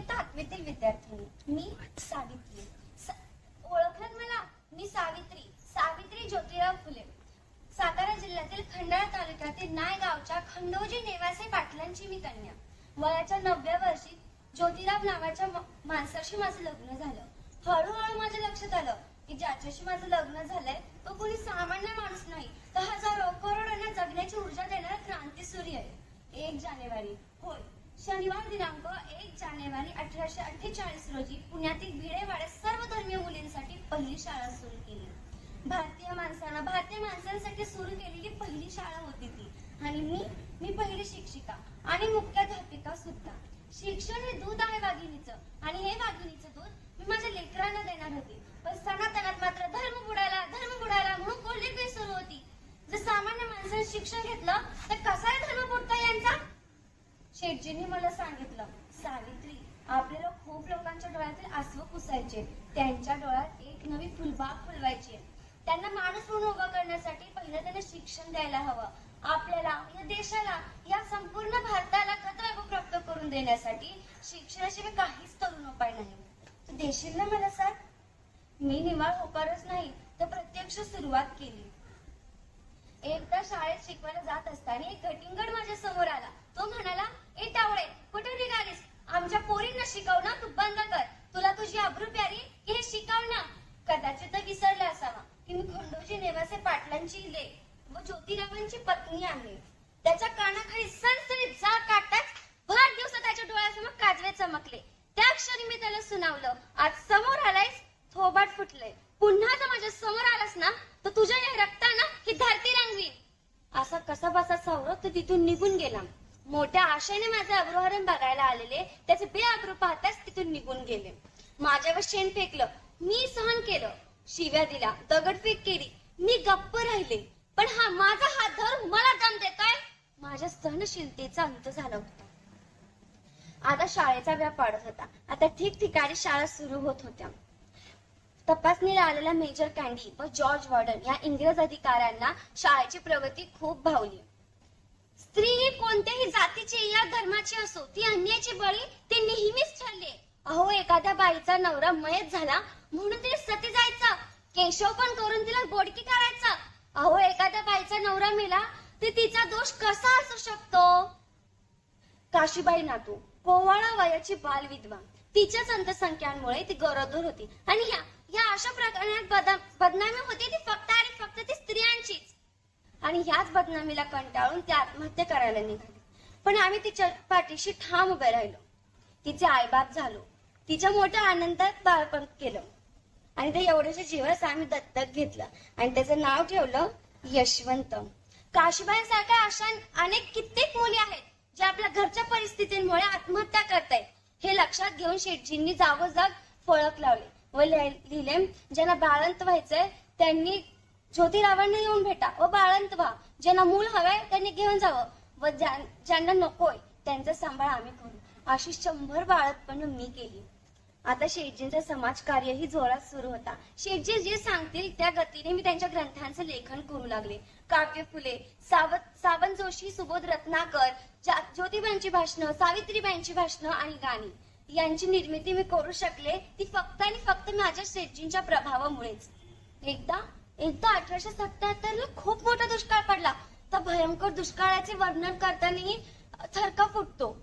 इयत्ता आठवीतील विद्यार्थिनी. मी सावित्री. सा- ओळखलं मला? मी सावित्री. सावित्री ज्योतिराव फुले. सातारा जिल्ह्यातील खंडाळा तालुक्यातील नाय गावच्या खंडोजी नेवासे पाटलांची मी कन्या. वयाच्या नवव्या वर्षी ज्योतिराव नावाच्या माणसाशी माझं लग्न झालं. हळूहळू माझ्या लक्षात आलं की ज्याच्याशी माझं लग्न झालंय तो कोणी सामान्य माणूस नाही. तर हजारो करोडांना जगण्याची ऊर्जा देणारा क्रांती सूर्य आहे. एक जानेवारी. होय शनिवार दिनांक जानेवारी अठराशे अठ्ठेचाळीस रोजी पुण्यातील भिडेवाड्यात सर्व धर्मीय मुलींसाठी पहिली शाळा सुरू केली. भारतीय माणसांना भारतीय माणसांसाठी सुरू केलेली पहिली शाळा होती ती. आणि मी मी पहिली शिक्षिका आणि मुख्याध्यापिका सुद्धा. शिक्षण हे दूध आहे वाघिणीचं. आणि हे वाघिणीचं दूध मी माझ्या लेकरांना देणार होते. पण सनातनात मात्र धर्म बुडाला धर्म बुडाला म्हणून कोल्हेपी सुरू होती. जर सामान्य माणसाने शिक्षण घेतलं तर कसा आहे धर्म बुडता यांचा शेटजींनी मला सांगितलं सावित्री आपल्याला खूप लोकांच्या डोळ्यातील आसव पुसायचे. त्यांच्या डोळ्यात एक नवी फुलबाग फुलवायची त्यांना माणूस म्हणून उभा करण्यासाठी पहिलं त्यांना शिक्षण द्यायला हवं. आपल्याला या देशाला या संपूर्ण भारताला खतरा प्राप्त करून देण्यासाठी शिक्षणाशिवाय काहीच तरुण उपाय नाही. देशील ना मला सर? मी निवाळ होकारच नाही तर प्रत्यक्ष सुरुवात केली. एकदा शाळेत शिकवायला जात असताना एक घटिंगड माझ्यासमोर आला. तो म्हणाला ए टावळे कुठे निघालीस? आमच्या पोरींना शिकव ना तू बंद कर. तुला तुझी अब्रू प्यारी की हे शिकव ना. कदाचित तो विसरला असावा. की मी खंडोजी नेवासे पाटलांची ले व ज्योतिरावांची पत्नी आहे. त्याच्या कानाखाली सणसणीत जा काटत भर दिवस त्याच्या डोळ्यासमोर काजवे चमकले. त्या क्षणी मी त्याला सुनावलं. आज समोर आलायस थोबाट फुटले. पुन्हा जर माझ्यासमोर आलास ना तर तुझ्या या रक्ताना ही धरती रंगवी असा कसा बसा सावरत तिथून निघून गेला. मोठ्या आशेने माझे अग्रहरण बघायला आलेले त्याचे बेअब्रू पाहताच तिथून निघून गेले. माझ्यावर शेण फेकलं मी सहन केलं शिव्या दिला दगडफेक केली मी गप्प राहिले. पण हा माझा हात धरून मला दम देतोय? माझ्या सहनशीलतेचा अंत झाला होता. आता शाळेचा व्याप पाडत होता. आता ठिकठिकाणी शाळा सुरू होत होत्या. तपासणीला आलेला मेजर कॅन्डी व जॉर्ज वॉर्डन या इंग्रज अधिकाऱ्यांना शाळेची प्रगती खूप भावली. जातीची या धर्माची असो ती अन्यायाची बळी ते नेहमीच ठरले. अहो एखाद्या बाईचा नवरा मयत झाला म्हणून तिने सती जायचं. केशव पण करून तिला बोडकी करायचं. अहो एखाद्या बाईचा नवरा मेला ते तिचा दोष कसा असू शकतो? काशीबाई नातू कोवाळा वयाची बालविधवा. तिच्याच अंतसंख्यांमुळे ती गरोदर होती. आणि ह्या ह्या अशा प्रकरणात बदनामी होती ती फक्त आणि फक्त ती स्त्रियांचीच. आणि ह्याच बदनामीला कंटाळून ती आत्महत्या करायला निघाली. पण आम्ही तिच्या पाठीशी ठाम उभे राहिलो. तिचे आईबाप झालो. तिच्या मोठ्या आनंदात बाळपण केलं. आणि ते एवढ्याच्या जीवास आम्ही दत्तक घेतलं. आणि त्याचं नाव ठेवलं यशवंत. काशीबाईसारख्या अशा अनेक कित्येक मुली आहेत ज्या आपल्या घरच्या परिस्थितीमुळे आत्महत्या करतायत. हे लक्षात घेऊन शेटजींनी जागोजाग फळक लावले व लिहिले ज्यांना बाळंत व्हायचंय त्यांनी ज्योतिरावांना येऊन भेटा व बाळंत व्हा. ज्यांना मूल हवंय त्यांनी घेऊन जावं. व ज्यांना नकोय त्यांचा सांभाळ आम्ही करू. अशी शंभर बाळतपण मी केली. आता शेठजींचा समाज कार्यही जोरात सुरू होता. शेठजी जे सांगतील त्या गतीने मी त्यांच्या ग्रंथांचं लेखन करू लागले. काव्य फुले सावत सावंत जोशी सुबोध रत्नाकर ज्योतिबांची भाषणं सावित्रीबाईंची भाषणं आणि गाणी. यांची निर्मिती मी करू शकले ती फक्त आणि फक्त माझ्या शेठजींच्या प्रभावामुळेच. एकदा एकदा अठराशे सत्याहत्तर ला खूप मोठा दुष्काळ पडला. त्या भयंकर दुष्काळाचे वर्णन करतानाही थरका फुटतो.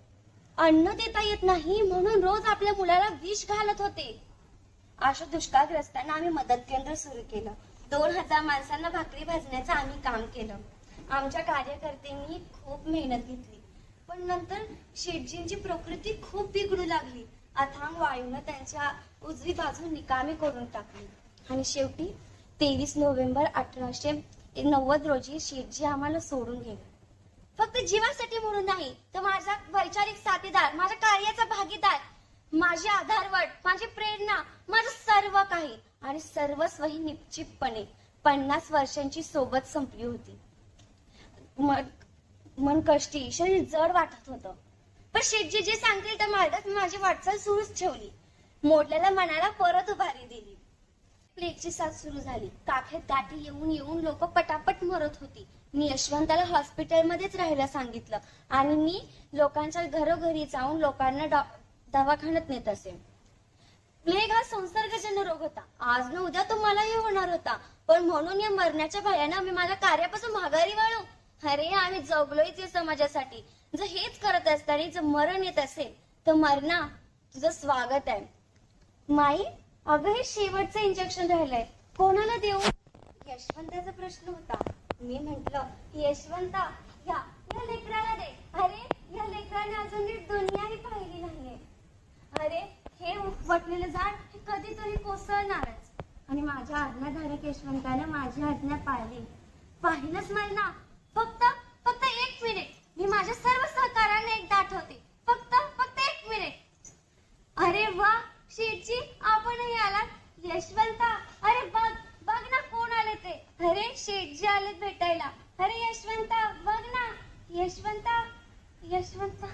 अन्न देता येत नाही म्हणून रोज आपल्या मुलाला विष घालत होते. अशा दुष्काळग्रस्तांना आम्ही मदत केंद्र सुरू केलं. दोन हजार माणसांना भाकरी भाजण्याचं आम्ही काम केलं. आमच्या कार्यकर्त्यांनी खूप मेहनत घेतली. पण नंतर शेटजींची प्रकृती खूप बिघडू लागली. अथांग वायूनं त्यांच्या उजवी बाजू निकामी करून टाकली. आणि शेवटी तेवीस नोव्हेंबर अठराशे नव्वद रोजी शेठजी आम्हाला सोडून गेले. फक्त जीवासाठी म्हणून नाही तर माझा वैचारिक साथीदार माझ्या कार्याचा भागीदार माझी आधारवड माझी प्रेरणा माझं सर्व काही. आणि सर्वस्व ही निश्चितपणे पन्नास वर्षांची सोबत संपली होती. मन मन कष्टी शरीर जड वाटत होतं. पण शेठजी जे सांगतील त्या मार्गात मी माझी वाटचाल सुरूच ठेवली. मोडलेल्या मनाला परत उभारी दिली. प्लेगची साथ सुरू झाली. काखेत गाठी येऊन येऊन लोक पटापट मरत होती. मी यशवंताला हॉस्पिटलमध्येच राहायला सांगितलं. आणि मी लोकांच्या घरोघरी जाऊन लोकांना दवाखान्यात नेत असे. प्लेग हा संसर्गजन्य रोग होता. आज न उद्या तो मलाही होणार होता. पण म्हणून या मरण्याच्या भयानं मी माझ्या कार्यापासून माघारी वाळू. अरे आम्ही जगलोयच या समाजासाठी. जर हेच करत असताना जर मरण येत असेल तर मरणा तुझं स्वागत आहे. माई अगं हे शेवटचं इंजेक्शन राहिलंय. कोणाला देऊ? यशवंताचा प्रश्न होता. मी म्हंटल यशवंता या या लेकराला दे. अरे या लेकराने अजून नीट दुनियाही पाहिली नाहीये. अरे हे वटलेलं झाड हे कधीतरी कोसळणारच. आणि माझ्या आज्ञाधारक यशवंतानं माझी आज्ञा पाळली. पाहिलंच नाही ना फक्त फक्त एक मिनिट मी माझ्या सर्व सहकार्याने एकदा आठवते फक्त फक्त एक मिनिट अरे वा शेठजी आपणही आलात यशवंता अरे बघ बघ ना कोण आले ते अरे शेठजी आलेत भेटायला. अरे यशवंता बघ ना. यशवंता यशवंता.